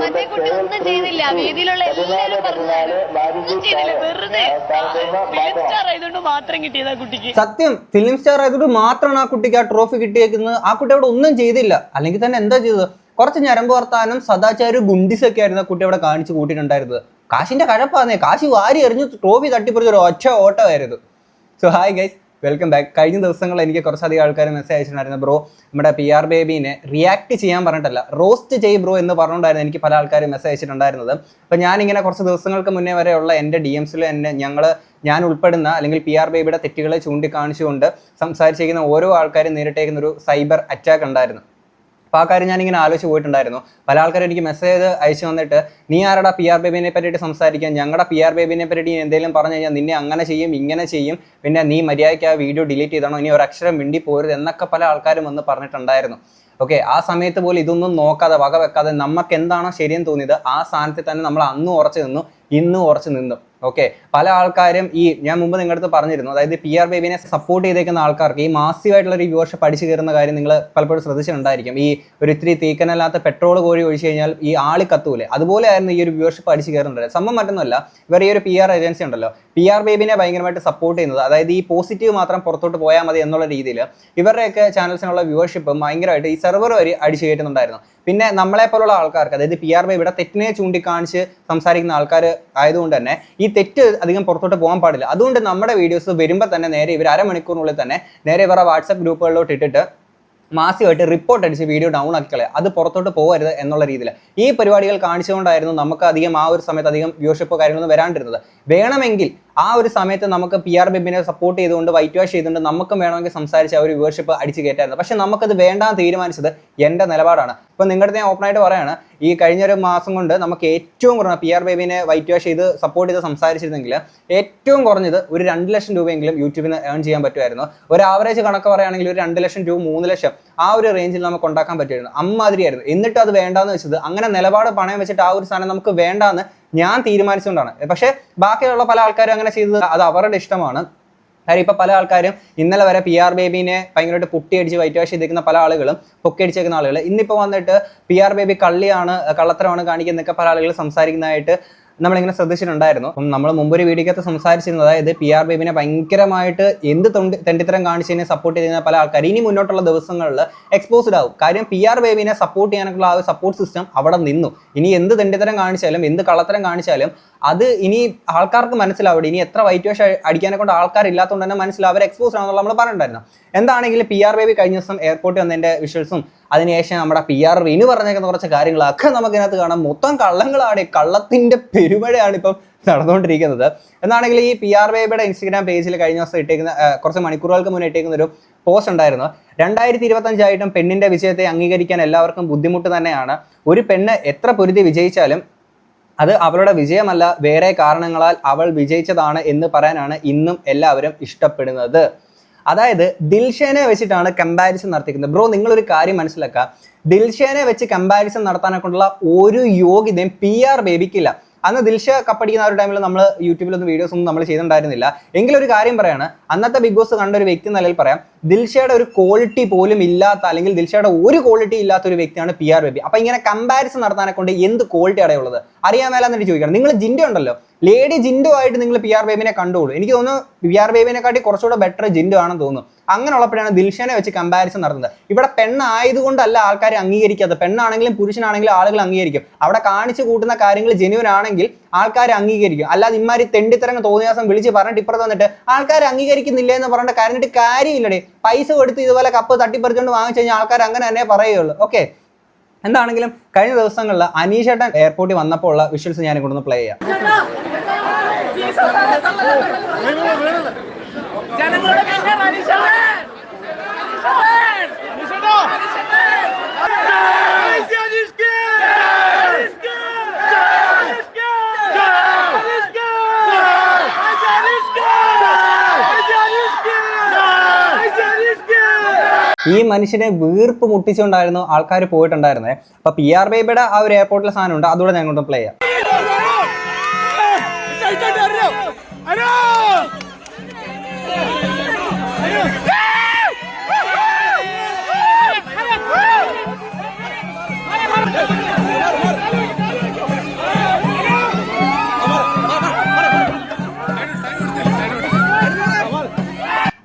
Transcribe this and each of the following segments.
മറ്റേ കുട്ടി ഒന്നും ചെയ്തില്ല. വേദിയിലുള്ള എല്ലാവരും പറഞ്ഞതാണ് ഒന്നും ചെയ്തില്ല. വെറുതെ ഫിലിം സ്റ്റാർ ആയതുകൊണ്ട് മാത്രം കിട്ടിയതാ കുട്ടിക്ക്. സത്യം ഫിലിം സ്റ്റാർ ആയതുകൊണ്ട് മാത്രമാണ് ആ കുട്ടിക്ക് ആ ട്രോഫി കിട്ടിയേക്കുന്നത്. ആ കുട്ടി അവിടെ ഒന്നും ചെയ്തില്ല. അല്ലെങ്കിൽ തന്നെ എന്താ ചെയ്തത്? കുറച്ച് ഞരമ്പ് വർത്താനം സദാചാര ഗുണ്ടിസൊക്കെ ആയിരുന്നു ആ കുട്ടി അവിടെ കാണിച്ചു കൂട്ടിയിട്ടുണ്ടായിരുന്നത്. കാശിന്റെ കഴപ്പാന്നേ. കാശി വാരി എറിഞ്ഞു ട്രോഫി തട്ടിപ്പറിച്ച ഒരു ഒറ്റ ഓട്ടമായിരുന്നു. So hi guys welcome back കഴിഞ്ഞ ദിവസങ്ങൾ എനിക്ക് കുറച്ചധികം ആൾക്കാർ മെസ്സേജ് അയച്ചിട്ടുണ്ടായിരുന്നു. ബ്രോ നമ്മുടെ പി ആർ ബേബീനെ റിയാക്ട് ചെയ്യാൻ പറഞ്ഞിട്ടല്ല റോസ്റ്റ് ചെയ് ബ്രോ എന്ന് പറഞ്ഞുകൊണ്ടായിരുന്നു എനിക്ക് പല ആൾക്കാരും മെസ്സേജ് അയച്ചിട്ടുണ്ടായിരുന്നത്. അപ്പോൾ ഞാനിങ്ങനെ കുറച്ച് ദിവസങ്ങൾക്ക് മുന്നേ വരെയുള്ള എന്റെ ഡി എംസിൽ എന്നെ ഞങ്ങൾ ഞാൻ ഉൾപ്പെടുന്ന അല്ലെങ്കിൽ പി ആർ ബേബിയുടെ തെറ്റുകളെ ചൂണ്ടിക്കാണിച്ചുകൊണ്ട് സംസാരിച്ചിരിക്കുന്ന ഓരോ ആൾക്കാരും നേരിട്ടേക്കുന്ന ഒരു സൈബർ അറ്റാക്ക് ഉണ്ടായിരുന്നു. അപ്പോൾ ആ കാര്യം ഞാനിങ്ങനെ ആലോചിച്ച് പോയിട്ടുണ്ടായിരുന്നു. പല ആൾക്കാരും എനിക്ക് മെസ്സേജ് അയച്ചു വന്നിട്ട് നീ ആരുടെ പി ആർ ബേബിനെ പറ്റിയിട്ട് സംസാരിക്കാൻ ഞങ്ങളുടെ പി ആർ ബേബിനെ പറ്റി എന്തെങ്കിലും പറഞ്ഞു കഴിഞ്ഞാൽ നിന്നെ അങ്ങനെ ചെയ്യും ഇങ്ങനെ ചെയ്യും. പിന്നെ നീ മര്യാദയ്ക്ക് ആ വീഡിയോ ഡിലീറ്റ് ചെയ്തണോ. ഇനി ഒരു അക്ഷരം മിണ്ടി പോരുത് എന്നൊക്കെ പല ആൾക്കാരും വന്ന് പറഞ്ഞിട്ടുണ്ടായിരുന്നു. ഓക്കെ ആ സമയത്ത് പോലും ഇതൊന്നും നോക്കാതെ വക വെക്കാതെ നമുക്ക് എന്താണോ ശരിയെന്ന് തോന്നിയത് ആ സ്ഥാനത്തിൽ തന്നെ നമ്മൾ അന്ന് ഉറച്ചു നിന്നു ഇന്നും ഉറച്ചു നിന്നു. ഓക്കെ പല ആൾക്കാരും ഈ ഞാൻ മുമ്പ് നിങ്ങളുടെ അടുത്ത് പറഞ്ഞിരുന്നു. അതായത് പി ആർ ബേബിനെ സപ്പോർട്ട് ചെയ്തേക്കുന്ന ആൾക്കാർക്ക് ഈ മാസീവായിട്ടുള്ള ഒരു വ്യൂവർഷിപ്പ് അടിച്ചു കയറുന്ന കാര്യം നിങ്ങൾ പലപ്പോഴും ശ്രദ്ധിച്ചിട്ടുണ്ടായിരിക്കും. ഈ ഒരു ഇത്തിരി തീക്കനല്ലാത്ത പെട്രോൾ കോഴി ഒഴിച്ചു കഴിഞ്ഞാൽ ഈ ആളി കത്തൂലെ? അതുപോലെ ആയിരുന്നു ഈ ഒരു വ്യൂവർഷിപ്പ് അടിച്ചു കയറുന്നത്. സംഭവം മറ്റൊന്നുമല്ല. ഇവർ ഈ ഒരു പി ആർ ഏജൻസി ഉണ്ടല്ലോ. പി ആർ ബേബിനെ ഭയങ്കരമായിട്ട് സപ്പോർട്ട് ചെയ്യുന്നത്. അതായത് ഈ പോസിറ്റീവ് മാത്രം പുറത്തോട്ട് പോയാൽ മതി എന്നുള്ള രീതിയിൽ ഇവരുടെയൊക്കെ ചാനൽസിനുള്ള വ്യൂവർഷിപ്പ് ഭയങ്കരമായിട്ട് ഈ സെർവർ വരെ അടിച്ചു കയറ്റുന്നുണ്ടായിരുന്നു. പിന്നെ നമ്മളെ പോലുള്ള ആൾക്കാർക്ക് അതായത് പി ആർ ഇവിടെ തെറ്റിനെ ചൂണ്ടിക്കാണിച്ച് സംസാരിക്കുന്ന ആൾക്കാർ ആയതുകൊണ്ട് തന്നെ ഈ തെറ്റ് അധികം പുറത്തോട്ട് പോകാൻ പാടില്ല. അതുകൊണ്ട് നമ്മുടെ വീഡിയോസ് വരുമ്പോൾ തന്നെ നേരെ ഇവർ അരമണിക്കൂറിനുള്ളിൽ തന്നെ നേരെ ഇവരുടെ വാട്സപ്പ് ഗ്രൂപ്പുകളിലോട്ട് ഇട്ടിട്ട് മാസികമായിട്ട് റിപ്പോർട്ട് അടിച്ച് വീഡിയോ ഡൗൺ ആക്കി കളയുക അത് പുറത്തോട്ട് പോകരുത് എന്നുള്ള രീതിയിൽ ഈ പരിപാടികൾ കാണിച്ചുകൊണ്ടായിരുന്നു നമുക്ക് അധികം ആ ഒരു സമയത്ത് അധികം വ്യൂഷിപ്പോ കാര്യങ്ങളൊന്നും വരാണ്ടിരുന്നത്. വേണമെങ്കിൽ ആ ഒരു സമയത്ത് നമുക്ക് പി ആർ ബിബിനെ സപ്പോർട്ട് ചെയ്തുകൊണ്ട് വൈറ്റ് വാഷ് ചെയ്തുകൊണ്ട് നമുക്കും വേണമെങ്കിൽ സംസാരിച്ച് ആ ഒരു വ്യൂവർഷിപ്പ് അടിച്ച് കയറ്റായിരുന്നു പക്ഷെ നമുക്കത് വേണ്ടാന്ന് തീരുമാനിച്ചത് എന്റെ നിലപാടാണ്. ഇപ്പം നിങ്ങളുടെ ഞാൻ ഓപ്പണായിട്ട് പറയാണ് ഈ കഴിഞ്ഞ ഒരു മാസം കൊണ്ട് നമുക്ക് ഏറ്റവും കുറഞ്ഞ പി ആർ ബേബിനെ വൈറ്റ് വാഷ് ചെയ്ത് സപ്പോർട്ട് ചെയ്ത് സംസാരിച്ചിരുന്നെങ്കിൽ ഏറ്റവും കുറഞ്ഞത് ഒരു രണ്ട് ലക്ഷം രൂപയെങ്കിലും യൂട്യൂബിന് ഏൺ ചെയ്യാൻ പറ്റുമായിരുന്നു. ഒരു ആവറേജ് കണക്ക് പറയുകയാണെങ്കിൽ ഒരു രണ്ട് ലക്ഷം രൂപ മൂന്ന് ലക്ഷം ആ ഒരു റേഞ്ചിൽ നമുക്ക് ഉണ്ടാക്കാൻ പറ്റുമായിരുന്നു. അമ്മാതിരിയായിരുന്നു. എന്നിട്ട് അത് വേണ്ടാന്ന് വെച്ചത് അങ്ങനെ നിലപാട് പണയം വെച്ചിട്ട് ആ ഒരു സാധനം നമുക്ക് വേണ്ടാന്ന് ഞാൻ തീരുമാനിച്ചുകൊണ്ടാണ് പക്ഷേ ബാക്കിയുള്ള പല ആൾക്കാരും അങ്ങനെ ചെയ്തത് അത് അവരുടെ ഇഷ്ടമാണ്. കാര്യം ഇപ്പൊ പല ആൾക്കാരും ഇന്നലെ വരെ പി ആർ ബേബിനെ ഭയങ്കരമായിട്ട് പുട്ടിയടിച്ച് വൈറ്റ് വാഷ് ചെയ്തിരിക്കുന്ന പല ആളുകളും പൊക്കിയടിച്ചേക്കുന്ന ആളുകൾ ഇന്നിപ്പോൾ വന്നിട്ട് പി ആർ ബേബി കള്ളിയാണ് കള്ളത്തരമാണ് കാണിക്കുന്നൊക്കെ പല ആളുകൾ സംസാരിക്കുന്നതായിട്ട് നമ്മളിങ്ങനെ ശ്രദ്ധിച്ചിട്ടുണ്ടായിരുന്നു. അപ്പം നമ്മൾ മുമ്പൊരു വീഡിയോക്കകത്ത് സംസാരിച്ചിരുന്നത് അതായത് പി ആർ ബേബിനെ ഭയങ്കരമായിട്ട് എന്ത് തൊണ്ടി തെണ്ടിത്തരം കാണിച്ചതിനെ സപ്പോർട്ട് ചെയ്യുന്ന പല ആൾക്കാർ ഇനി മുന്നോട്ടുള്ള ദിവസങ്ങളിൽ എക്സ്പോസ്ഡ് ആവും. കാര്യം പി ആർ ബേബിനെ സപ്പോർട്ട് ചെയ്യാനുള്ള ആ ഒരു സപ്പോർട്ട് സിസ്റ്റം അവിടെ നിന്നു. ഇനി എന്ത് തെണ്ടിത്തരം കാണിച്ചാലും എന്ത് കള്ളത്തരം കാണിച്ചാലും അത് ഇനി ആൾക്കാർക്ക് മനസ്സിലാവും ഇനി എത്ര വൈറ്റ് വാഷ് അടിക്കാനെ കൊണ്ട് ആൾക്കാരില്ലാത്തതുകൊണ്ട് തന്നെ മനസ്സിലാവും. അവർ എക്സ്പോസ് ആണെന്നുള്ള നമ്മൾ പറഞ്ഞിട്ടുണ്ടായിരുന്നു. എന്താണെങ്കിലും പി ആർ ബേബി കഴിഞ്ഞ ദിവസം എയർപോർട്ടിൽ വന്നതിന്റെ വിഷ്വൽസും അതിനുശേഷം നമ്മുടെ പി ആർ റിനു പറഞ്ഞേക്കുന്ന കുറച്ച് കാര്യങ്ങളൊക്കെ നമുക്ക് ഇതിനകത്ത് കാണാം. മൊത്തം കള്ളങ്ങളാണ്. കള്ളത്തിന്റെ പെരുമഴയാണ് ഇപ്പം നടന്നുകൊണ്ടിരിക്കുന്നത്. എന്നാണെങ്കിൽ ഈ പി ആർ ബേബിയുടെ ഇൻസ്റ്റഗ്രാം പേജിൽ കഴിഞ്ഞ ദിവസം ഇട്ടേക്കുന്ന കുറച്ച് മണിക്കൂറുകൾക്ക് മുന്നേ ഇട്ടേക്കുന്ന ഒരു പോസ്റ്റ് ഉണ്ടായിരുന്നു. രണ്ടായിരത്തി ഇരുപത്തഞ്ചായിട്ടും പെണ്ണിന്റെ വിജയത്തെ അംഗീകരിക്കാൻ എല്ലാവർക്കും ബുദ്ധിമുട്ട് തന്നെയാണ്. ഒരു പെണ്ണ് എത്ര പൊരുതി വിജയിച്ചാലും അത് അവളുടെ വിജയമല്ല വേറെ കാരണങ്ങളാൽ അവൾ വിജയിച്ചതാണ് എന്ന് പറയാനാണ് ഇന്നും എല്ലാവരും ഇഷ്ടപ്പെടുന്നത്. അതായത് ദിൽഷേനെ വെച്ചിട്ടാണ് കമ്പാരിസൺ നടത്തിക്കുന്നത്. ബ്രോ നിങ്ങളൊരു കാര്യം മനസ്സിലാക്കുക ദിൽഷേനെ വെച്ച് കമ്പാരിസൺ നടത്താനെ ഒരു യോഗ്യതയും പി ആർ ബേബിക്കില്ല അന്ന് ദിൽഷ കപ്പടിക്കുന്ന ഒരു ടൈമിൽ നമ്മൾ യൂട്യൂബിലൊന്നും വീഡിയോസ് ഒന്നും നമ്മൾ ചെയ്തിട്ടുണ്ടായിരുന്നില്ല. എങ്കിലും ഒരു കാര്യം പറയാണ് അന്നത്തെ ബിഗ് ബോസ് കണ്ട ഒരു വ്യക്തി നിലയിൽ പറയാം ദിൽഷയുടെ ഒരു ക്വാളിറ്റി പോലും ഇല്ലാത്ത അല്ലെങ്കിൽ ദിൽഷയുടെ ഒരു ക്വാളിറ്റി ഇല്ലാത്ത ഒരു വ്യക്തിയാണ് പി ആർ ബേബി. അപ്പൊ ഇങ്ങനെ കമ്പാരിസൺ നടത്താനെ കൊണ്ട് എന്ത് ക്വാളിറ്റി അടയുള്ളത് അറിയാൻ മേലെന്നിട്ട് ചോദിക്കണം. നിങ്ങൾ ജിൻഡോ ഉണ്ടല്ലോ. ലേഡി ജിൻഡോ ആയിട്ട് നിങ്ങൾ പി ആർ ബേബിനെ കണ്ടുകൊള്ളൂ എനിക്ക് തോന്നുന്നു പി ആർ ബേബിനെക്കാട്ടി കുറച്ചുകൂടെ ബെറ്റർ ജിൻഡോ ആണെന്ന് തോന്നുന്നു. അങ്ങനെയുള്ളപ്പോഴാണ് ദിൽഷനെ വെച്ച് കമ്പാരിസൺ നടത്തുന്നത് ഇവിടെ പെണ്ണായതുകൊണ്ടല്ല ആൾക്കാർ അംഗീകരിക്കാത്തത് പെണ്ണാണെങ്കിലും പുരുഷനാണെങ്കിലും ആളുകൾ അംഗീകരിക്കും അവിടെ കാണിച്ചു കൂട്ടുന്ന കാര്യങ്ങൾ ജെന്യൂൻ ആണെങ്കിൽ ആൾക്കാർ അംഗീകരിക്കും അല്ലാതെ ഇമാരി തെണ്ടിത്തരങ്ങ് തോന്നിയാസം വിളിച്ച് പറഞ്ഞിട്ട് ഇപ്പുറത്ത് വന്നിട്ട് ആൾക്കാർ അംഗീകരിക്കുന്നില്ല എന്ന് പറഞ്ഞിട്ട് കാര്യമായിട്ട് കാര്യമില്ലടേ പൈസ കൊടുത്ത് ഇതുപോലെ കപ്പ് തട്ടിപ്പറിച്ചുകൊണ്ട് വാങ്ങിച്ചു കഴിഞ്ഞാൽ ആൾക്കാർ അങ്ങനെ തന്നെ പറയുള്ളൂ ഓക്കെ എന്താണെങ്കിലും കഴിഞ്ഞ ദിവസങ്ങളിൽ അനീഷേട്ടൻ എയർപോർട്ടിൽ വന്നപ്പോൾ ഉള്ള വിഷ്വൽസ് ഞാൻ കൊണ്ടൊന്ന് പ്ലേ ചെയ്യാം ജനങ്ങളുടെ പിന്നെ മനുഷ്യൻ ഈ മനുഷ്യനെ വീർപ്പ് മുട്ടിച്ചുകൊണ്ടായിരുന്നു ആൾക്കാർ പോയിട്ടുണ്ടായിരുന്നത് അപ്പൊ പി ആർ ബേബിയുടെ ആ ഒരു എയർപോർട്ടിലെ സാധനം ഉണ്ട് അതുകൂടെ ഞാൻ കൊണ്ട് പ്ലേ ചെയ്യാം.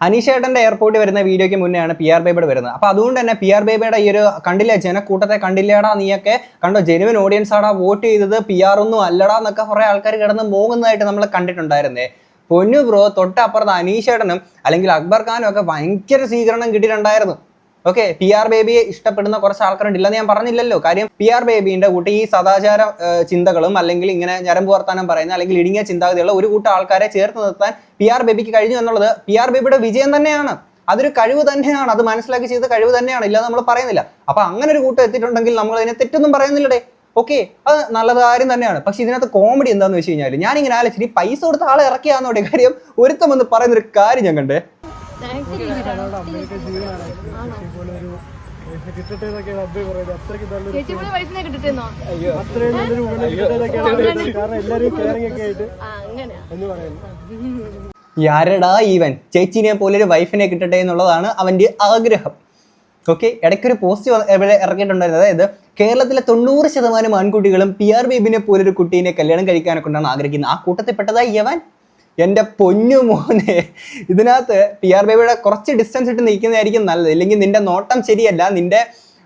അനീഷേട്ടന്റെ എയർപോർട്ടിൽ വരുന്ന വീഡിയോയ്ക്ക് മുന്നെയാണ് പി ആർ ബേബിയുടെ വരുന്നത്. അപ്പോൾ അതുകൊണ്ട് തന്നെ പി ആർ ബേബിയുടെ ഈ ഒരു കണ്ടില്ലേ? ജനക്കൂട്ടത്തെ കണ്ടില്ലേടാ നീയൊക്കെ? കണ്ടോ? ജെനുവൻ ഓഡിയൻസ് ആടാ വോട്ട് ചെയ്തത്. പി ആർ ഒന്നും അല്ലടാ എന്നൊക്കെ കുറെ ആൾക്കാർ കിടന്ന് മൂങ്ങുന്നതായിട്ട് നമ്മൾ കണ്ടിട്ടുണ്ടായിരുന്നേ. പൊന്നു ബ്രോ തൊട്ടപ്പുറത്ത് അനീഷേട്ടനും അല്ലെങ്കിൽ അക്ബർ ഖാനും ഒക്കെ ഭയങ്കര സ്വീകരണം കിട്ടിയിട്ടുണ്ടായിരുന്നു. ഓക്കെ പി ആർ ബേബിയെ ഇഷ്ടപ്പെടുന്ന കുറച്ച് ആൾക്കാരുണ്ട് ഇല്ലെന്ന് ഞാൻ പറഞ്ഞില്ലല്ലോ. കാര്യം പി ആർ ബേബിന്റെ കൂട്ടി ഈ സദാചാര ചിന്തകളും അല്ലെങ്കിൽ ഇങ്ങനെ ഞരമ്പ് വർത്താനം പറയുന്ന അല്ലെങ്കിൽ ഇടുങ്ങിയ ചിന്താഗതിയുള്ള ഒരു കൂട്ടം ആൾക്കാരെ ചേർത്ത് നിർത്താൻ പി ആർ ബേബിക്ക് കഴിഞ്ഞു എന്നുള്ളത് പി ആർ ബേബിയുടെ വിജയം തന്നെയാണ്. അതൊരു കഴിവ് തന്നെയാണ്. അത് മനസ്സിലാക്കി ചെയ്ത കഴിവ് തന്നെയാണ്. ഇല്ലാതെ നമ്മൾ പറയുന്നില്ല. അപ്പൊ അങ്ങനെ ഒരു കൂട്ടം എത്തിയിട്ടുണ്ടെങ്കിൽ നമ്മൾ അതിനെ തെറ്റൊന്നും പറയുന്നില്ലടേ. ഓക്കെ അത് നല്ല കാര്യം തന്നെയാണ്. പക്ഷെ ഇതിനകത്ത് കോമഡി എന്താണെന്ന് വെച്ച് കഴിഞ്ഞാൽ ഞാനിങ്ങനെ ആലോചിച്ചു ഈ പൈസ കൊടുത്ത ആളെ ഇറക്കിയാന്നോടെ കാര്യം ഒരുത്തം എന്ന് പറയുന്ന ഒരു കാര്യം ഞാൻ കണ്ടേ. ചേച്ചിയുടെ വയസ്സിനെ എന്ന് അങ്ങനെ യാരടാ ഈവൻ ചേച്ചിനെ പോലെ ഒരു വൈഫിനെ കിട്ടട്ടെ എന്നുള്ളതാണ് അവന്റെ ആഗ്രഹം. ഓക്കെ ഇടയ്ക്കൊരു പോസ്റ്റ് ഇവിടെ ഇറക്കിയിട്ടുണ്ടായിരുന്നു അതായത് കേരളത്തിലെ തൊണ്ണൂറ് ശതമാനം ആൺകുട്ടികളും പി ആർ ബേബിനെ പോലെ ഒരു കുട്ടീനെ കല്യാണം കഴിക്കാനൊക്കെ കൊണ്ടാണ് ആഗ്രഹിക്കുന്നത്. ആ കൂട്ടത്തിൽ പെട്ടതായി യവൻ എന്റെ പൊന്നു മോനെ. ഇതിനകത്ത് പി ആർ ബേബിയുടെ കുറച്ച് ഡിസ്റ്റൻസ് ഇട്ട് നിൽക്കുന്നതായിരിക്കും നല്ലത്. ഇല്ലെങ്കിൽ നിന്റെ നോട്ടം ശരിയല്ല നിന്റെ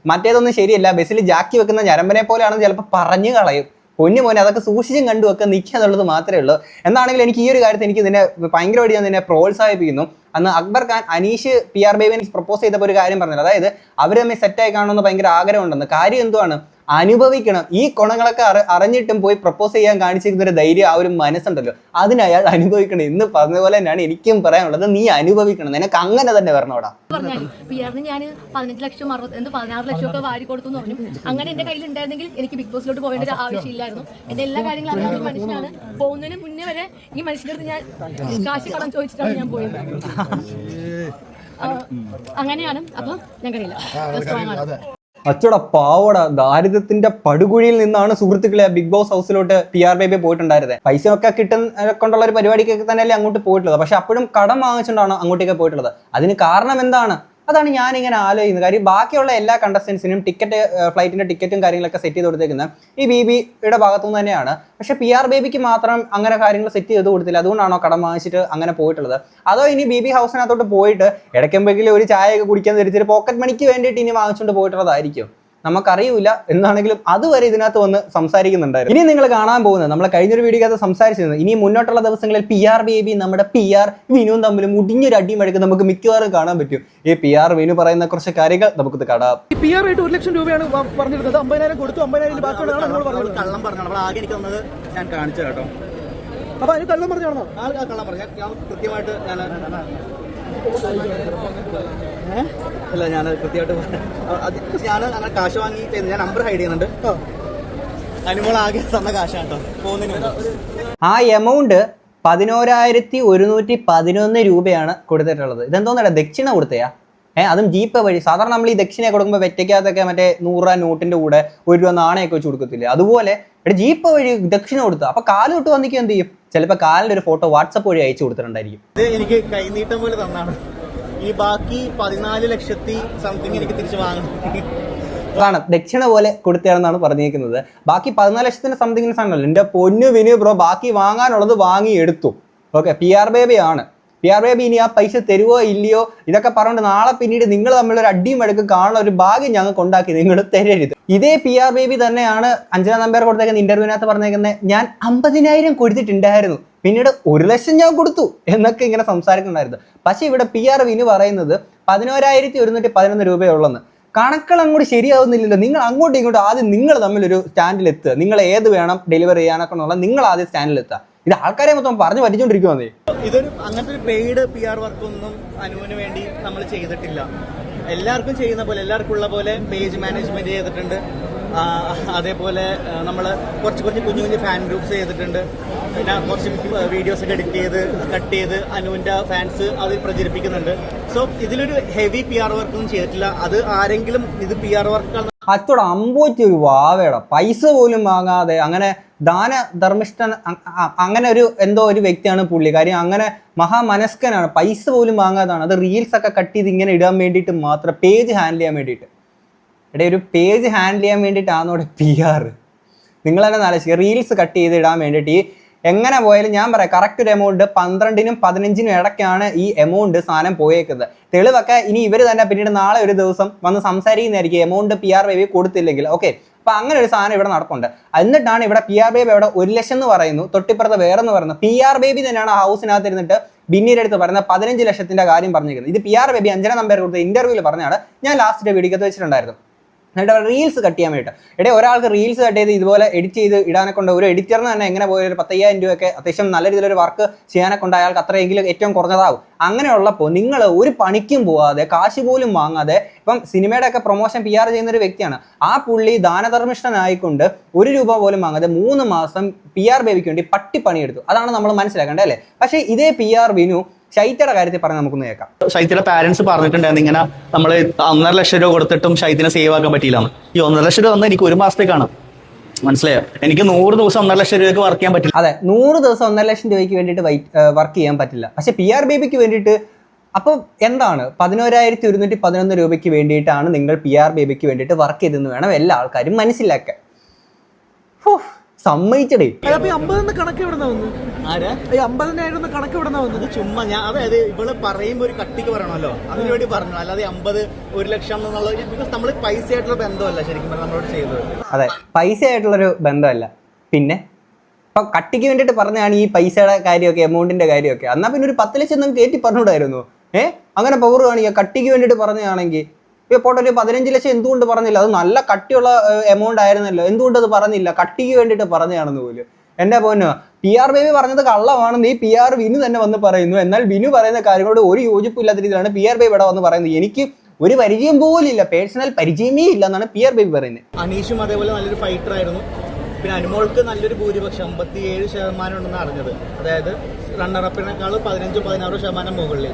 മറ്റേതൊന്നും ശരിയല്ല. ബസ്സിൽ ജാക്കി വെക്കുന്ന ഞരമ്പനെ പോലെയാണെന്ന് ചിലപ്പോൾ പറഞ്ഞു കളയും. പൊന്നു മോനെ അതൊക്കെ സൂക്ഷിച്ചും കണ്ടുമൊക്കെ നിൽക്കുക എന്നുള്ളത് മാത്രമേ ഉള്ളൂ. എന്നാണെങ്കിലും എനിക്ക് ഈ ഒരു കാര്യത്തിൽ എനിക്ക് ഇതിനെ ഭയങ്കരമായിട്ട് ഞാൻ നിന്നെ പ്രോത്സാഹിപ്പിക്കുന്നു. അന്ന് അക്ബർ ഖാൻ അനീഷ് പി ആർ ബേബിനെ പ്രപ്പോസ് ചെയ്തപ്പോൾ ഒരു കാര്യം പറഞ്ഞത് അതായത് അവർ തമ്മിൽ സെറ്റായി കാണുമെന്ന് ഭയങ്കര ആഗ്രഹമുണ്ടെന്ന്. കാര്യം എന്തുവാണ്? അനുഭവിക്കണം. ഈ ഗുണങ്ങളൊക്കെ അറി അറിഞ്ഞിട്ടും പോയി പ്രപ്പോസ് ചെയ്യാൻ കാണിച്ചിരിക്കുന്ന ഒരു ധൈര്യം ആ ഒരു മനസ്സുണ്ടല്ലോ. അതിന് അയാൾ അനുഭവിക്കണം. ഇന്ന് പറഞ്ഞ പോലെ തന്നെയാണ് എനിക്കും പറയാനുള്ളത്. നീ അനുഭവിക്കണം. നിനക്ക് അങ്ങനെ തന്നെ വരണോടാ ഞാൻ പതിനഞ്ച് ലക്ഷം അറുപത് എന്ത് പതിനാറ് ലക്ഷം ഒക്കെ വാരി കൊടുത്തു എന്ന് പറഞ്ഞു. അങ്ങനെ എന്റെ കയ്യിൽ ഉണ്ടായിരുന്നെങ്കിൽ എനിക്ക് ബിഗ് ബോസിലോട്ട് പോകേണ്ട ഒരു ആവശ്യമില്ലായിരുന്നു. എന്റെ എല്ലാ കാര്യങ്ങളും അറിയാവുന്ന ഒരു മനുഷ്യനാണ്. പോകുന്നതിന് മുന്നേ വരെ ഈ മനുഷ്യന്റെ അടുത്ത് ഞാൻ കാശ് കടം ചോദിച്ചിട്ടാണ് ഞാൻ പോയത്. അങ്ങനെയാണ്. അപ്പൊ ഞാൻ കഴിയില്ല സ്ട്രോങ് ആണ്. അച്ചട പാവട. ദാരിദ്ര്യത്തിന്റെ പടുകുഴിയിൽ നിന്നാണ് സുഹൃത്തുക്കളെ ബിഗ് ബോസ് ഹൗസിലോട്ട് പി ആർ ബേബി പോയിട്ടുണ്ടായിരുന്നത് പൈസ ഒക്കെ കിട്ടുന്ന കൊണ്ടുള്ള ഒരു പരിപാടിക്കൊക്കെ തന്നെയല്ലേ അങ്ങോട്ട് പോയിട്ടുള്ളത്. പക്ഷെ അപ്പോഴും കടം വാങ്ങിച്ചുകൊണ്ടാണ് അങ്ങോട്ടേക്ക് പോയിട്ടുള്ളത്. അതിന് കാരണം എന്താണ്? അതാണ് ഞാൻ ഇങ്ങനെ ആലോചിക്കുന്നത്. കാര്യം ബാക്കിയുള്ള എല്ലാ കണ്ടസ്റ്റൻസിനും ടിക്കറ്റ് ഫ്ലൈറ്റിന്റെ ടിക്കറ്റും കാര്യങ്ങളൊക്കെ സെറ്റ് ചെയ്ത് കൊടുത്തേക്കുന്നത് ഈ ബി ബിയുടെ ഭാഗത്തുനിന്ന് തന്നെയാണ്. പക്ഷെ പി ആർ ബേബിക്ക് മാത്രം അങ്ങനെ കാര്യങ്ങൾ സെറ്റ് ചെയ്ത് കൊടുത്തില്ല. അതുകൊണ്ടാണോ കടം വാങ്ങിച്ചിട്ട് അങ്ങനെ പോയിട്ടുള്ളത്? അതോ ഇനി ബി ബി ഹൗസിനകത്തോട്ട് പോയിട്ട് ഇടയ്ക്കുമ്പോഴെങ്കിലും ഒരു ചായയൊക്കെ കുടിക്കാൻ ധരിച്ചിട്ട് പോക്കറ്റ് മണിക്ക് വേണ്ടിയിട്ട് ഇനി വാങ്ങിച്ചുകൊണ്ട് പോയിട്ടുള്ളതായിരിക്കും? നമുക്കറിയില്ല എന്നാണെങ്കിലും അതുവരെ ഇതിനകത്ത് വന്ന് സംസാരിക്കുന്നുണ്ടായിരുന്നു. ഇനി നിങ്ങൾ കാണാൻ പോകുന്നത് നമ്മൾ കഴിഞ്ഞൊരു വീഡിയോക്കകത്ത് സംസാരിച്ചിരുന്നു ഇനി മുന്നോട്ടുള്ള ദിവസങ്ങളിൽ പി ആർ ബേബി നമ്മുടെ പി ആർ വിനുവും തമ്മിൽ മുടിഞ്ഞൊരു അടിമഴക്ക് നമുക്ക് മിക്കവാറും കാണാൻ പറ്റും. ഈ പി ആർ വിനു പറയുന്ന കുറച്ച് കാര്യങ്ങൾ നമുക്ക് കാണാം. ഈ പി ആർ ആയിട്ട് ഒരു ലക്ഷം രൂപയാണ് പറഞ്ഞിരുന്നത്. അമ്പതിനായിരം കൊടുത്തു അമ്പതിനായിരം ബാക്കിയുള്ളതാണ് കള്ളം പറഞ്ഞു ആകെ എനിക്ക് തന്നത് ഞാൻ കാണിച്ചു കേട്ടോ. അപ്പൊ അതിന് കള്ളം പറഞ്ഞാണോ? ആ കള്ളം പറഞ്ഞു? കൃത്യമായിട്ട് ഞാൻ ഏ? ഇല്ല ഞാൻ കൃത്യമായിട്ട്. ഞാൻ അങ്ങനെ കാശ് വാങ്ങി. ഞാൻ നമ്പർ ഹൈഡ് ചെയ്യുന്നുണ്ട് അനുമോൾ ആകെ തന്ന കാശാണ് കേട്ടോ പോകുന്നതിന് ആ എമൗണ്ട് പതിനോരായിരത്തി ഒരുന്നൂറ്റി പതിനൊന്ന് രൂപയാണ് കൊടുത്തിട്ടുള്ളത്. ഇതെന്തോന്നല്ല ദക്ഷിണ കൊടുത്തയാ. ഏഹ് അതും ജീപ്പ് വഴി. സാധാരണ നമ്മൾ ഈ ദക്ഷിണ കൊടുക്കുമ്പോൾ വെറ്റയ്ക്കകത്തൊക്കെ മറ്റേ നൂറ് രൂപ നോട്ടിന്റെ കൂടെ ഒരു രൂപ നാണയൊക്കെ വെച്ച് കൊടുക്കത്തില്ലേ? അതുപോലെ ജീപ്പ് വഴി ദക്ഷിണ കൊടുത്തു. അപ്പൊ കാൽ തൊട്ട് വന്നിക്ക് എന്ത് ചെയ്യും? ചിലപ്പോൾ കാലിന്റെ ഒരു ഫോട്ടോ വാട്സപ്പ് വഴി അയച്ചു കൊടുത്തിട്ടുണ്ടായിരിക്കും. ഇത് എനിക്ക് കൈനീട്ടം പോലെ തന്നാണ്. ഈ ബാക്കി പതിനാല് ലക്ഷത്തി സംതിങ് എനിക്ക് തിരിച്ചു വാങ്ങണം. അതാണ് ദക്ഷിണ പോലെ കൊടുത്തയാണെന്നാണ് പറഞ്ഞിരിക്കുന്നത്. ബാക്കി പതിനാല് ലക്ഷത്തിന്റെ സംതിങ്ങിന് സാധനമല്ല. എന്റെ പൊന്നു വിനു ബ്രോ ബാക്കി വാങ്ങാനുള്ളത് വാങ്ങി എടുത്തു ഓക്കെ പി ആർ ബേബി ആണ്. പി ആർ ബേബി ഇനി ആ പൈസ തരുവോ ഇല്ലയോ? ഇതൊക്കെ പറഞ്ഞുകൊണ്ട് നാളെ പിന്നീട് നിങ്ങൾ തമ്മിൽ ഒരു അടിയും എടുക്കും കാണുന്ന ഒരു ഭാഗ്യം ഞങ്ങൾക്ക് ഉണ്ടാക്കി നിങ്ങൾ തരരുത്. ഇതേ പി ആർ ബേബി തന്നെയാണ് അഞ്ജന നമ്പർ കൊടുത്തേക്കുന്ന ഇന്റർവ്യൂവിനകത്ത് പറഞ്ഞേക്കുന്നത്. ഞാൻ അമ്പതിനായിരം കൊടുത്തിട്ടുണ്ടായിരുന്നു. പിന്നീട് ഒരു ലക്ഷം ഞാൻ കൊടുത്തു എന്നൊക്കെ ഇങ്ങനെ സംസാരിക്കുന്നുണ്ടായിരുന്നു. പക്ഷേ ഇവിടെ പി ആർ വിന് പറയുന്നത് പതിനോരായിരത്തി ഒരുന്നൂറ്റി പതിനൊന്ന് രൂപയുള്ളെന്ന് കണക്കുകൾ അങ്ങോട്ട് ശരിയാവുന്നില്ലല്ലോ. നിങ്ങൾ അങ്ങോട്ടും ഇങ്ങോട്ടും ആദ്യം നിങ്ങൾ തമ്മിൽ ഒരു സ്റ്റാൻഡിൽ എത്തുക നിങ്ങൾ ഏത് വേണം ഡെലിവറി ചെയ്യാനൊക്കെ എന്നുള്ള നിങ്ങൾ ആദ്യം സ്റ്റാൻഡിൽ എത്തുക ഇത് ആൾക്കാരെ മൊത്തം പറഞ്ഞു പറ്റിച്ചോണ്ടിരിക്കുവാന്നേ. ഇതൊരു അങ്ങനത്തെ ഒരു പെയ്ഡ് പി ആർ വർക്കൊന്നും അനുവിന് വേണ്ടി നമ്മൾ ചെയ്തിട്ടില്ല. എല്ലാവർക്കും ചെയ്യുന്ന പോലെ എല്ലാവർക്കും ഉള്ള പോലെ പേജ് മാനേജ്മെന്റ് ചെയ്തിട്ടുണ്ട്. അതേപോലെ നമ്മൾ കുറച്ച് കുറച്ച് കുഞ്ഞു കുഞ്ഞു ഫാൻ ഗ്രൂപ്പ്സ് ചെയ്തിട്ടുണ്ട്. പിന്നെ കുറച്ച് വീഡിയോസ് ഒക്കെ എഡിറ്റ് ചെയ്ത് കട്ട് ചെയ്ത് അനുവിന്റെ ഫാൻസ് അത് പ്രചരിപ്പിക്കുന്നുണ്ട്. സോ ഇതിലൊരു ഹെവി പി ആർ വർക്കൊന്നും ചെയ്തിട്ടില്ല. അത് ആരെങ്കിലും ഇത് പി ആർ വർക്കാണ് അത്തോടെ അമ്പൂറ്റി ഒരു വാവേടാ പൈസ പോലും വാങ്ങാതെ അങ്ങനെ ദാന ധർമ്മിഷ്ഠൻ അങ്ങനെ ഒരു എന്തോ ഒരു വ്യക്തിയാണ് പുള്ളി. കാര്യം അങ്ങനെ മഹാമനസ്കനാണ്. പൈസ പോലും വാങ്ങാതാണ് അത് റീൽസ് ഒക്കെ കട്ട് ചെയ്ത് ഇങ്ങനെ ഇടാൻ വേണ്ടിയിട്ട് മാത്രം പേജ് ഹാൻഡിൽ ചെയ്യാൻ വേണ്ടിയിട്ട്. എടേ ഒരു പേജ് ഹാൻഡിൽ ചെയ്യാൻ വേണ്ടിയിട്ടാണ് അവിടെ പി ആർ നിങ്ങൾ തന്നെ ആലോചിക്കുക റീൽസ് കട്ട് ചെയ്ത് ഇടാൻ വേണ്ടിയിട്ട് ഈ എങ്ങനെ പോയാലും ഞാൻ പറയാം കറക്റ്റ് ഒരു എമൗണ്ട് പന്ത്രണ്ടിനും പതിനഞ്ചിനും ഇടയ്ക്കാണ് ഈ എമൗണ്ട് സാധനം പോയേക്കുന്നത്. തെളിവൊക്കെ ഇനി ഇവർ തന്നെ പിന്നീട് നാളെ ഒരു ദിവസം വന്ന് സംസാരിക്കുന്നതായിരിക്കും എമൗണ്ട് പി ആർ വൈ കൊടുത്തില്ലെങ്കിൽ. ഓക്കെ അപ്പൊ അങ്ങനെ ഒരു സാധനം ഇവിടെ നടപ്പുണ്ട്. എന്നിട്ടാണ് ഇവിടെ പി ആർ ബേബി അവിടെ ഒരു ലക്ഷം എന്ന് പറയുന്നു തൊട്ടിപ്പുറത്ത് വേറെ എന്ന് പറയുന്നു. പി ആർ ബേബി തന്നെയാണ് ഹൗസിനകത്ത് ഇരുന്നിട്ട് ബിന്നിയുടെ അടുത്ത് പറയുന്ന പതിനഞ്ച് ലക്ഷത്തിന്റെ കാര്യം പറഞ്ഞിരിക്കുന്നത്. ഇത് പി ആർ ബേബി അഞ്ചര നമ്പർ കൊടുത്ത ഇന്റർവ്യൂവിൽ പറഞ്ഞാണ് ഞാൻ ലാസ്റ്റ് വീഡിയോക്കകത്ത് വെച്ചിട്ടുണ്ടായിരുന്നു. എന്നിട്ട് റീൽസ് കട്ട് ചെയ്യാൻ വേണ്ടിയിട്ട്. ഇടേ ഒരാൾക്ക് റീൽസ് കട്ട് ചെയ്ത് ഇതുപോലെ എഡിറ്റ് ചെയ്ത് ഇടാനെ കൊണ്ട് ഒരു എഡിറ്ററിന് തന്നെ എങ്ങനെ പോയ ഒരു പത്തയ്യായിരം രൂപയൊക്കെ അത്യാവശ്യം നല്ല രീതിയിലൊരു വർക്ക് ചെയ്യാനെ കൊണ്ട് അയാൾക്ക് അത്രയെങ്കിലും ഏറ്റവും കുറഞ്ഞതാവും. അങ്ങനെയുള്ളപ്പോൾ നിങ്ങൾ ഒരു പണിക്കും പോവാതെ കാശ് പോലും വാങ്ങാതെ ഇപ്പം സിനിമയുടെ ഒക്കെ പ്രൊമോഷൻ പി ആർ ചെയ്യുന്ന ഒരു വ്യക്തിയാണ്. ആ പുള്ളി ദാനധർമ്മിഷ്ഠനായിക്കൊണ്ട് ഒരു രൂപ പോലും വാങ്ങാതെ മൂന്ന് മാസം പി ആർ ബേബിക്ക് വേണ്ടി പട്ടിപ്പണിയെടുത്തു. അതാണ് നമ്മൾ മനസ്സിലാക്കേണ്ടത് അല്ലേ? പക്ഷേ ഇതേ പി ആർ വിനു ശൈത്യയുടെ കാര്യത്തിൽ പറഞ്ഞ് നമുക്കൊന്ന് കേൾക്കാം. ഷൈത്തിയുടെ പാരന്റ്സ് പറഞ്ഞിട്ടുണ്ടായിരുന്നു ഇങ്ങനെ നമ്മൾ ഒന്നര ലക്ഷം രൂപ കൊടുത്തിട്ടും ഷൈത്തിനെ സേവ് ആക്കാൻ പറ്റിയില്ല ഈ ഒന്നര ലക്ഷം രൂപ എനിക്ക് ഒരു മാസത്തേക്കാണ്. മനസ്സിലായോ? എനിക്ക് നൂറ് ദിവസം ഒന്നര ലക്ഷം രൂപയ്ക്ക് വർക്ക് ചെയ്യാൻ പറ്റില്ല. അതെ നൂറ് ദിവസം ഒന്നര ലക്ഷം രൂപയ്ക്ക് വേണ്ടിയിട്ട് വർക്ക് ചെയ്യാൻ പറ്റില്ല. പക്ഷെ പി ആർ ബേബിക്ക് വേണ്ടിയിട്ട് അപ്പോൾ എന്താണ്? പതിനോരായിരത്തി ഒരുന്നൂറ്റി പതിനൊന്ന് രൂപയ്ക്ക് വേണ്ടിയിട്ടാണ് നിങ്ങൾ പി ആർ ബേബിക്ക് വേണ്ടിയിട്ട് വർക്ക് ചെയ്തെന്ന് വേണം എല്ലാ ആൾക്കാരും മനസ്സിലാക്കാൻ. സമ്മതിച്ചടേ. അമ്പതെന്ന കണക്ക് എവിടെ വന്നു? ആരാ? ഈ അമ്പതിനായിരം കണക്ക് എവിടെ വന്നത്? ചുമ്മാ ഞാൻ അതായത് ഇവൾ പറയുമ്പോ ഒരു കട്ടിക്ക് പറയണമല്ലോ. അതിനു വേണ്ടി പറഞ്ഞു. അല്ലാതെ അമ്പത് ഒരു ലക്ഷം എന്നുള്ള ബിക്കോസ് നമ്മൾ പൈസ ആയിട്ടുള്ള ബന്ധമല്ല ശരിക്കും നമ്മളോട് ചെയ്തത്. അതെ പൈസ ആയിട്ടുള്ളൊരു ബന്ധമല്ല. പിന്നെ ഇപ്പൊ കട്ടിക്ക് വേണ്ടിയിട്ട് പറഞ്ഞാണ് ഈ പൈസയുടെ കാര്യമൊക്കെ എമൗണ്ടിന്റെ കാര്യമൊക്കെ. എന്നാ പിന്നെ ഒരു പത്ത് ലക്ഷം നമുക്ക് കയറ്റി പറഞ്ഞുകൂടായിരുന്നു? ഏഹ് അങ്ങനെ പവർ കാണിക്കുക കട്ടിക്ക് വേണ്ടിട്ട് പറഞ്ഞതാണെങ്കിൽ പോട്ടെ ഒരു പതിനഞ്ച് ലക്ഷം എന്തുകൊണ്ട് പറഞ്ഞില്ല? അത് നല്ല കട്ടിയുള്ള എമൗണ്ട് ആയിരുന്നല്ലോ. എന്തുകൊണ്ട് അത് പറഞ്ഞില്ല? കട്ടിക്ക് വേണ്ടിയിട്ട് പറഞ്ഞതാണെന്ന് പോലും. എന്റെ പൊന്നു പി ആർ ബേബി പറഞ്ഞത് കള്ളമാണെന്ന് ഈ പി ആർ വിനു തന്നെ വന്ന് പറയുന്നു. എന്നാൽ വിനു പറയുന്ന കാര്യങ്ങളോട് ഒരു യോജിപ്പില്ലാത്ത രീതിയിലാണ് പി ആർ ബേബി ഇവിടെ വന്ന് പറയുന്നത്. എനിക്ക് ഒരു പരിചയം പോലും ഇല്ല. പേഴ്സണൽ പരിചയമേ ഇല്ല എന്നാണ് പി ആർ ബേബി പറയുന്നത്. അനീഷും അതേപോലെ നല്ലൊരു ഫൈറ്റർ ആയിരുന്നു. പിന്നെ അനുമോൾക്ക് നല്ലൊരു ഭൂരിപക്ഷം അമ്പത്തി ഏഴ് ശതമാനം ഉണ്ടെന്ന് അറിഞ്ഞത്. അതായത് റണ്ണറപ്പിനേക്കാൾ പതിനഞ്ചോ പതിനാറോ ശതമാനം മുകളിൽ.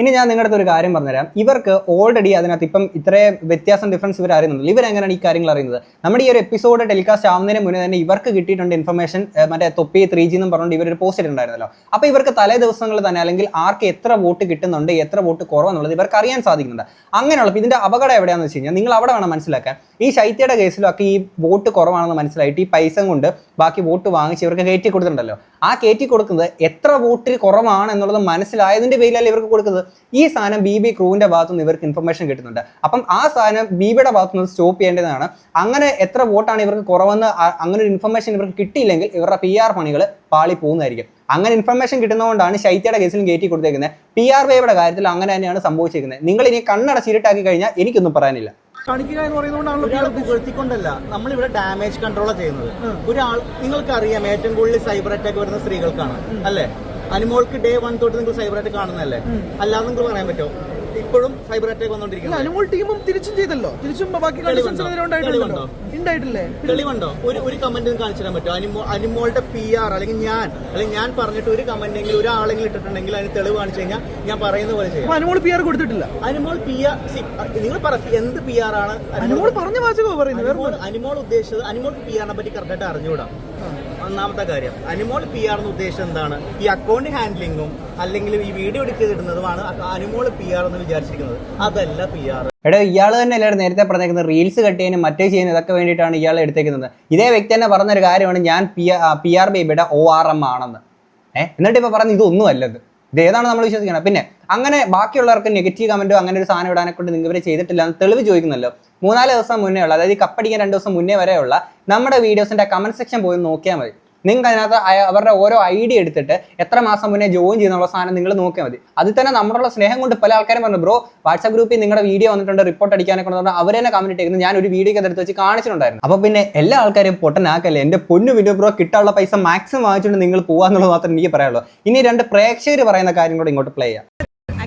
ഇനി ഞാൻ നിങ്ങളുടെ അടുത്ത് ഒരു കാര്യം പറഞ്ഞുതരാം. ഇവർക്ക് ഓൾറെഡി അതിനകത്ത് ഇപ്പം ഇത്രയും വ്യത്യാസം ഡിഫറൻസ് ഇവർ അറിയുന്നുണ്ടല്ലോ ഇവരെങ്ങനെയാണ് ഈ കാര്യങ്ങൾ അറിയുന്നത്? നമ്മുടെ ഈ ഒരു എപ്പിസോഡ് ടെലികാസ്റ്റ് ആവുന്നതിന് മുന്നേ തന്നെ ഇവർക്ക് കിട്ടിയിട്ടുണ്ട് ഇൻഫർമേഷൻ മറ്റേ തൊപ്പി ത്രീ ജി എന്നും പറഞ്ഞുകൊണ്ട് ഇവർ ഒരു പോസ്റ്റ് ഇട്ടുണ്ടായിരുന്നല്ലോ അപ്പോൾ ഇവർക്ക് തലേ ദിവസങ്ങൾ തന്നെ അല്ലെങ്കിൽ ആർക്ക് എത്ര വോട്ട് കിട്ടുന്നുണ്ട് എത്ര വോട്ട് കുറവെന്നുള്ളത് ഇവർക്ക് അറിയാൻ സാധിക്കുന്നുണ്ട്. അങ്ങനെയുള്ള ഇതിന്റെ അപകടം എവിടെയാണെന്ന് വെച്ച് കഴിഞ്ഞാൽ നിങ്ങൾ അവിടെ വേണം മനസ്സിലാക്കാൻ. ഈ ശൈത്യയുടെ കേസിലൊക്കെ ഈ വോട്ട് കുറവാണെന്ന് മനസ്സിലായിട്ട് ഈ പൈസ കൊണ്ട് ബാക്കി വോട്ട് വാങ്ങിച്ച് ഇവർക്ക് കയറ്റി കൊടുത്തിട്ടുണ്ടല്ലോ. ആ കയറ്റി കൊടുക്കുന്നത് എത്ര വോട്ടിൽ കുറവാണ് എന്നുള്ളത് മനസ്സിലായതിന്റെ പേരിലല്ല ഇവർക്ക് കൊടുക്കുന്നത്? ഈ സാധനം ബി ബി ക്രൂവിന്റെ ഭാഗത്തു നിന്ന് ഇവർക്ക് ഇൻഫർമേഷൻ കിട്ടുന്നുണ്ട്. അപ്പം ആ സാധനം ബിബിയുടെ ഭാഗത്തു നിന്ന് സ്റ്റോപ്പ് ചെയ്യേണ്ടതാണ്. അങ്ങനെ എത്ര വോട്ടാണ് ഇവർക്ക് കുറവെന്ന് അങ്ങനെ ഒരു ഇൻഫർമേഷൻ ഇവർക്ക് കിട്ടിയില്ലെങ്കിൽ ഇവരുടെ പി ആർ പണികൾ പാളി പോകുന്നതായിരിക്കും. അങ്ങനെ ഇൻഫർമേഷൻ കിട്ടുന്നതുകൊണ്ടാണ് ശൈത്യയുടെ കേസിലും കയറ്റി കൊടുത്തേക്കുന്നത്. പി ആർ വേയുടെ കാര്യത്തിൽ അങ്ങനെ തന്നെയാണ് സംഭവിച്ചിരിക്കുന്നത്. നിങ്ങൾ ഇനി കണ്ണട കണ്ണടച്ചിരുട്ടാക്കി കഴിഞ്ഞാൽ എനിക്കൊന്നും പറയാനില്ല. കാണിക്കുക എന്ന് പറയുന്നതുകൊണ്ടാണല്ലോ ഒരാൾ പുകഴ്ത്തിക്കൊണ്ടല്ല. നമ്മൾ ഇവിടെ ഡാമേജ് കൺട്രോളാണ് ചെയ്യുന്നത്. ഒരാൾ നിങ്ങൾക്കറിയാം ഏറ്റവും കൂടുതൽ സൈബർ അറ്റാക്ക് വരുന്ന സ്ത്രീകൾക്കാണ്. അല്ലേ? അനുമോൾക്ക് ഡേ വൺ തൊട്ട് നിങ്ങൾ സൈബർ അറ്റാക്ക് കാണുന്നതല്ലേ? അല്ലാതെ നിങ്ങൾക്ക് പറയാൻ പറ്റുമോ? ഇപ്പോഴും സൈബർ അറ്റാക്ക് വന്നോണ്ടിരിക്കുന്നു അനുമോൾ ടീമും തിരിച്ചും ചെയ്തല്ലോ. തിരിച്ചും ബാക്കി ഉണ്ടായിട്ടില്ലേ? തെളിവുണ്ടോ? ഒരു ഒരു കമന്റും കാണിച്ചു തരാൻ പറ്റുമോ? അനുമോ അനുമോളുടെ പി ആർ അല്ലെങ്കിൽ ഞാൻ അല്ലെങ്കിൽ ഞാൻ പറഞ്ഞിട്ട് ഒരു കമന്റെങ്കിലും ഒരാളെങ്കിലും ഇട്ടിട്ടുണ്ടെങ്കിൽ അതിന് തെളിവ് കാണിച്ചു കഴിഞ്ഞാൽ ഞാൻ പറയുന്ന പോലെ ചെയ്യാം. അനുമോൾ പി ആർ കൊടുത്തിട്ടില്ല. അനുമോൾ പി ആർ നിങ്ങൾ പറ എന്ത് പി ആർ ആണ്? അനുമോൾ പറഞ്ഞ വാചകോ പറയുന്നത് അനുമോൾ അനുമോൾ ഉദ്ദേശിച്ചത് അനുമോൾക്ക് പി ആറിനെ പറ്റി കറക്റ്റായിട്ട് അറിഞ്ഞുകൂടാ. ഒന്നാമത്തെ കാര്യം അനുമോൾ പി ആർ ഉദ്ദേശം എന്താണ്? ഈ അക്കൗണ്ട് ഹാൻഡ്ലിങ്ങും അല്ലെങ്കിൽ ഈ വീഡിയോ എഡിറ്റ് ചെയ്തിടുന്നതുമാണ് അനുമോൾ പി ആർ എന്ന് വിചാരിച്ചിരിക്കുന്നത്. അതല്ല പി ആർ എടാ ഇയാൾ തന്നെ അല്ലേ നേരത്തെ പറഞ്ഞേക്കുന്നത് റീൽസ് കട്ട് ചെയ്യാനും മറ്റേ ചെയ്യുന്നത് ഇതൊക്കെ വേണ്ടിയിട്ടാണ് ഇയാൾ എടുത്തേക്കുന്നത്. ഇതേ വ്യക്തി തന്നെ പറഞ്ഞൊരു കാര്യമാണ് ഞാൻ പി പി ആർ ബേബിയുടെ ഒ ആർ എം ആണെന്ന്. ഏഹ് എന്നിട്ട് ഇപ്പൊ പറഞ്ഞത് ഇതൊന്നും അല്ലത്. ഇത് ഏതാണ് നമ്മൾ വിശ്വസിക്കണം പിന്നെ അങ്ങനെ ബാക്കിയുള്ളവർക്ക് നെഗറ്റീവ് കമന്റോ അങ്ങനെ ഒരു സാധനം ഇടാനെ കൊണ്ട് നിങ്ങൾ ഇവരെ ചെയ്തിട്ടില്ല എന്ന് തെളിവ് ചോദിക്കുന്നല്ലോ. മൂന്നാൽ ദിവസം മുന്നേ ഉള്ള അതായത് കപ്പടിക്കാൻ രണ്ട് ദിവസം മുന്നേ വരെയുള്ള നമ്മുടെ വീഡിയോസിന്റെ കമന്റ് സെക്ഷൻ പോയി നോക്കിയാൽ മതി. നിങ്ങൾക്ക് അതിനകത്ത് അവരുടെ ഓരോ ഐഡിയ എടുത്തിട്ട് എത്ര മാസം മുന്നേ ജോയിൻ ചെയ്യുന്നുള്ള സാധനം നിങ്ങൾ നോക്കിയാൽ മതി. അതിൽ തന്നെ നമ്മളുള്ള സ്നേഹം കൊണ്ട് പല ആൾക്കാരും പറഞ്ഞു ബ്രോ വാട്സാപ്പ് ഗ്രൂപ്പിൽ നിങ്ങളുടെ വീഡിയോ വന്നിട്ടുണ്ട് റിപ്പോർട്ട് അടിക്കാനൊക്കെ കൊണ്ട് അവർ തന്നെ കമന്റ് ചെയ്യുന്നത് ഞാൻ ഒരു വീഡിയോ എടുത്ത് വെച്ച് കാണിച്ചിട്ടുണ്ടായിരുന്നു. അപ്പോൾ പിന്നെ എല്ലാ ആൾക്കാരും പൊട്ടനാക്കല്ലേ? എന്റെ പൊന്നു വീഡിയോ ബ്രോ കിട്ടാനുള്ള പൈസ മാക്സിമം വാങ്ങിച്ചുകൊണ്ട് നിങ്ങൾ പോകാന്നുള്ളത് മാത്രമേ എനിക്ക് പറയാനുള്ളൂ. ഇനി രണ്ട് പ്രേക്ഷകർ പറയുന്ന കാര്യം കൂടെ ഇങ്ങോട്ട് പ്ലേ ചെയ്യാം.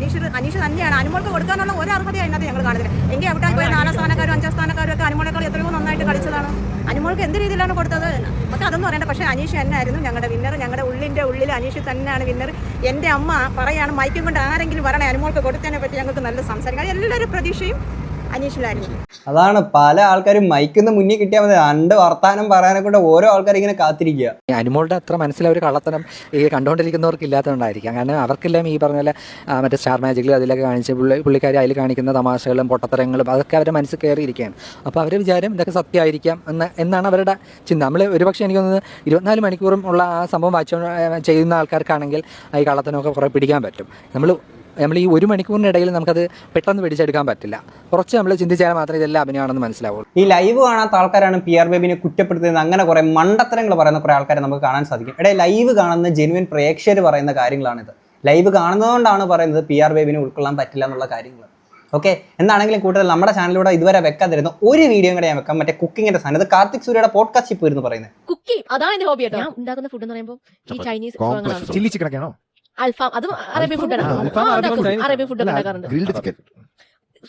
അനീഷ് അനീഷ് തന്നെയാണ്. അനുമോൾക്ക് കൊടുക്കാനുള്ള ഒരു അർഹതയാണ് അതിനകത്ത് ഞങ്ങൾ കാണുന്നത്. എങ്കിൽ അവിടെ പോയ നാലാം സ്ഥാനക്കാരും അഞ്ചാം സ്ഥാനക്കാരും ഒക്കെ അനുമോളേക്കാൾ എത്രയോ നന്നായിട്ട് കളിച്ചതാണ്. അനുമോൾക്ക് എന്ത് രീതിയിലാണ് കൊടുത്തത്? നമുക്ക് അതൊന്നും അറിയണ്ട. പക്ഷേ അനീഷ് തന്നെ ആയിരുന്നു ഞങ്ങളുടെ വിന്നർ ഞങ്ങളുടെ ഉള്ളിന്റെ ഉള്ളിൽ അനീഷ് തന്നെയാണ് വിന്നർ എന്റെ അമ്മ പറയാണ് മൈക്കും കൊണ്ട് ആരെങ്കിലും പറയണേ അനുമോൾക്ക് കൊടുത്തതിനെ പറ്റി ഞങ്ങൾക്ക് നല്ല സംസാരിക്കാം. എല്ലാവരും പ്രതീക്ഷയും അനീഷിലായിരുന്നു അതാണ് പല ആൾക്കാരും മൈക്കുന്ന മുന്നിൽ കിട്ടിയാൽ മതി. രണ്ട് വർത്താനം പറയാനെ കൊണ്ട് ഓരോ ആൾക്കാർ ഇങ്ങനെ കാത്തിരിക്കുക. ഈ അനുമോളുടെ അത്ര മനസ്സിലെ ഒരു കള്ളത്തനം ഈ കണ്ടുകൊണ്ടിരിക്കുന്നവർക്ക് ഇല്ലാത്തതുകൊണ്ടായിരിക്കാം. കാരണം അവർക്കെല്ലാം ഈ പറഞ്ഞ പോലെ ആ, മറ്റേ സ്റ്റാർ മാജിക്കിൽ അതിലൊക്കെ കാണിച്ച് പുള്ളി പുള്ളിക്കാരി അതിൽ കാണിക്കുന്ന തമാശകളും പൊട്ടത്തരങ്ങളും അതൊക്കെ അവരുടെ മനസ്സിൽ കയറിയിരിക്കുകയാണ്. അപ്പോൾ അവരുടെ വിചാരം ഇതൊക്കെ സത്യമായിരിക്കാം എന്ന് എന്നാണ് അവരുടെ ചിന്ത. നമ്മൾ ഒരുപക്ഷെ എനിക്ക് തോന്നുന്നത് ഇരുപത്തിനാല് മണിക്കൂറും ഉള്ള ആ സംഭവം വായിച്ചു ചെയ്യുന്ന ആൾക്കാർക്കാണെങ്കിൽ ഈ കള്ളത്തനമൊക്കെ കുറേ പിടിക്കാൻ പറ്റും. നമ്മൾ നമ്മൾ ഈ ഒരു മണിക്കൂറിനിടയിൽ നമുക്കത് പെട്ടെന്ന് പിടിച്ചെടുക്കാൻ പറ്റില്ല. കുറച്ച് നമ്മൾ ചിന്തിച്ചാൽ മാത്രമേ ഇതെല്ലാം അഭിനയമാണെന്ന് മനസ്സിലാവുള്ളൂ. ഈ ലൈവ് കാണാത്ത ആൾക്കാരാണ് പി ആർ ബേബിനെ കുറ്റപ്പെടുത്തുന്നത് അങ്ങനെ കുറെ മണ്ടത്തരങ്ങൾ പറയുന്ന കുറെ ആൾക്കാരെ നമുക്ക് കാണാൻ സാധിക്കും. ഇടയിൽ ലൈവ് കാണുന്ന ജെനുവിൻ പ്രേക്ഷകർ പറയുന്ന കാര്യങ്ങളാണിത്. ലൈവ് കാണുന്നതുകൊണ്ടാണ് പറയുന്നത് പി ആർ ബേബിനെ ഉൾക്കൊള്ളാൻ പറ്റില്ല എന്നുള്ള കാര്യങ്ങൾ ഓക്കെ? എന്താണെങ്കിലും കൂടുതൽ നമ്മുടെ ചാനലിലൂടെ ഇതുവരെ വെക്കാതിരുന്ന ഒരു വീഡിയോ കൂടെ ഞാൻ വെക്കാം. മറ്റേ കുക്കിങ്ങിന്റെ സാധനം. ഇത് കാർത്തിക് സൂര്യയുടെ പോഡ്കാസ്റ്റ് ഇപ്പോൾ ഇരുന്ന് പറയുന്നത്. കുക്കിംഗ്. അതാണ് എന്റെ ഹോബി ഞാൻ ഉണ്ടാക്കുന്ന ഫുഡ് എന്ന് പറയുമ്പോൾ ഈ ചൈനീസ് ചില്ലി ചിക്കൻ ഒക്കെയാണോ? അൽഫാം അതും അറേബ്യൻ ഫുഡാണ് അറേബ്യൻ ഫുഡ് ഉണ്ടാക്കാറുണ്ട്.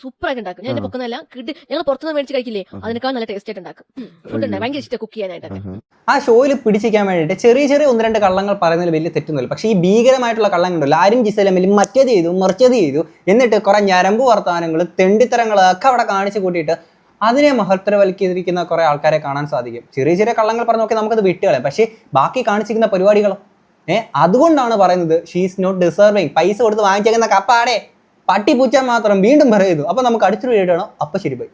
സൂപ്പർ ആയിട്ട് ഉണ്ടാക്കും. ഞാൻ എന്റെ പൊക്കുന്നല്ല കിട്ടി ഞങ്ങൾ പുറത്തുനിന്ന് മേടിച്ച് കഴിക്കില്ലേ? അതിനേക്കാൾ നല്ല ടേസ്റ്റ് ആയിട്ട് ഉണ്ടാക്കും. ഫുഡ് ഉണ്ടാകും ഭയങ്കര ഇഷ്ടം കുക്ക് ചെയ്യാനായിട്ട്. ആ ഷോയിൽ പിടിച്ചിരിക്കാൻ വേണ്ടിയിട്ട് ചെറിയ ചെറിയ ഒന്ന് രണ്ട് കള്ളങ്ങൾ പറയുന്നതിൽ വലിയ തെറ്റൊന്നുമില്ല. പക്ഷേ ഈ ഭീകരമായിട്ടുള്ള കള്ളങ്ങൾ ഉണ്ടല്ലോ ആരും ജിസലമിൽ മറ്റേത് ചെയ്തു മറിച്ചത് ചെയ്തു. എന്നിട്ട് കുറെ ഞരമ്പ് വർത്തമാനങ്ങൾ തെണ്ടിത്തരങ്ങൾ ഒക്കെ അവിടെ കാണിച്ചു കൂട്ടിയിട്ട് അതിനെ മഹത്തരവൽക്കരിക്കുന്ന കുറെ ആൾക്കാരെ കാണാൻ സാധിക്കും. ചെറിയ ചെറിയ കള്ളങ്ങൾ പറഞ്ഞു നോക്കി നമുക്കത് വിട്ടുകളയാം. പക്ഷേ ബാക്കി കാണിച്ചിരിക്കുന്ന പരിപാടികളോ? ഏ അതുകൊണ്ടാണ് പറയുന്നത് ഷീസ് നോട്ട് ഡിസേർവിങ് പൈസ കൊടുത്ത് വാങ്ങിച്ചേക്കുന്ന കപ്പാടെ. പട്ടി പൂച്ച മാത്രം വീണ്ടും പറയുന്നു. അപ്പൊ നമുക്ക് അടുത്തൊരു വീഡിയോ അപ്പൊ ശരി ബൈ.